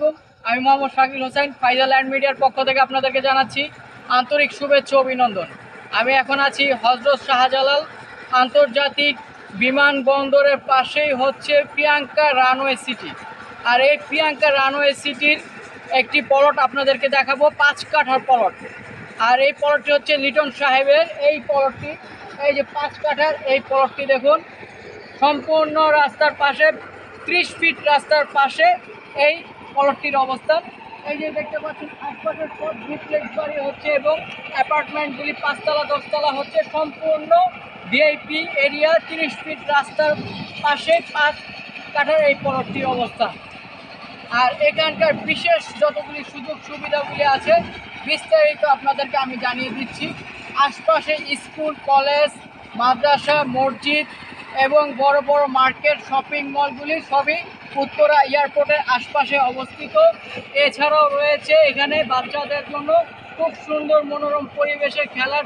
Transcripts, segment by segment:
মোহাম্মদ শাকিল হোসেন ফাইজা land মিডিয়ার পক্ষ থেকে আপনাদেরকে জানাচ্ছি আন্তরিক শুভেচ্ছা অভিনন্দন। আমি এখন আছি হজরত শাহজালাল আন্তর্জাতিক বিমানবন্দরের পাশেই হচ্ছে প্রিয়াঙ্কা রানওয়ে সিটি। আর এই প্রিয়াঙ্কা রানওয়ে সিটির একটি পলট আপনাদেরকে দেখাবো, পাঁচ কাঠার পলট। আর এই পলটটি হচ্ছে লিটন সাহেবের। এই পলটটি, এই যে পাঁচ কাঠার, এই পলটটি দেখুন, সম্পূর্ণ রাস্তার পাশে, ত্রিশ ফিট রাস্তার পাশে এই পলটটির অবস্থান এই যে দেখতে পাচ্ছেন আশপাশের সব ডুপ্লেক্স বাড়ি হচ্ছে এবং অ্যাপার্টমেন্টগুলি পাঁচতলা, দশতলা হচ্ছে। সম্পূর্ণ ভিআইপি এরিয়া তিরিশ ফিট রাস্তার পাশে পাঁচ কাঠার এই পলটটির অবস্থা। আর এখানকার বিশেষ যতগুলি সুযোগ সুবিধাগুলি আছে, বিস্তারিত আপনাদেরকে আমি জানিয়ে দিচ্ছি। আশপাশে স্কুল, কলেজ, মাদ্রাসা, মসজিদ এবং বড় বড় মার্কেট শপিং মলগুলি সবই উত্তরা এয়ারপোর্টের আশপাশে অবস্থিত। এছাড়াও রয়েছে এখানে বাচ্চাদের জন্য খুব সুন্দর মনোরম পরিবেশে খেলার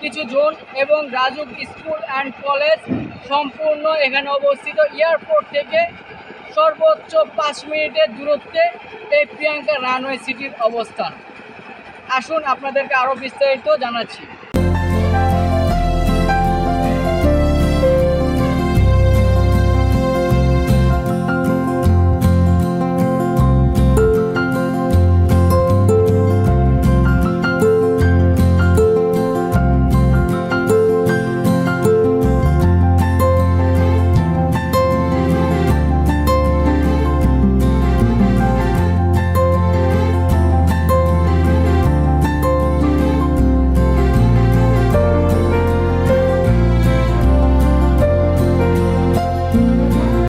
কিছু জোন এবং রাজুক স্কুল অ্যান্ড কলেজ সম্পূর্ণ এখানে অবস্থিত। এয়ারপোর্ট থেকে সর্বোচ্চ পাঁচ মিনিটের দূরত্বে এই প্রিয়াঙ্কা রানওয়ে সিটির অবস্থান। আসুন আপনাদেরকে আরও বিস্তারিত জানাচ্ছি।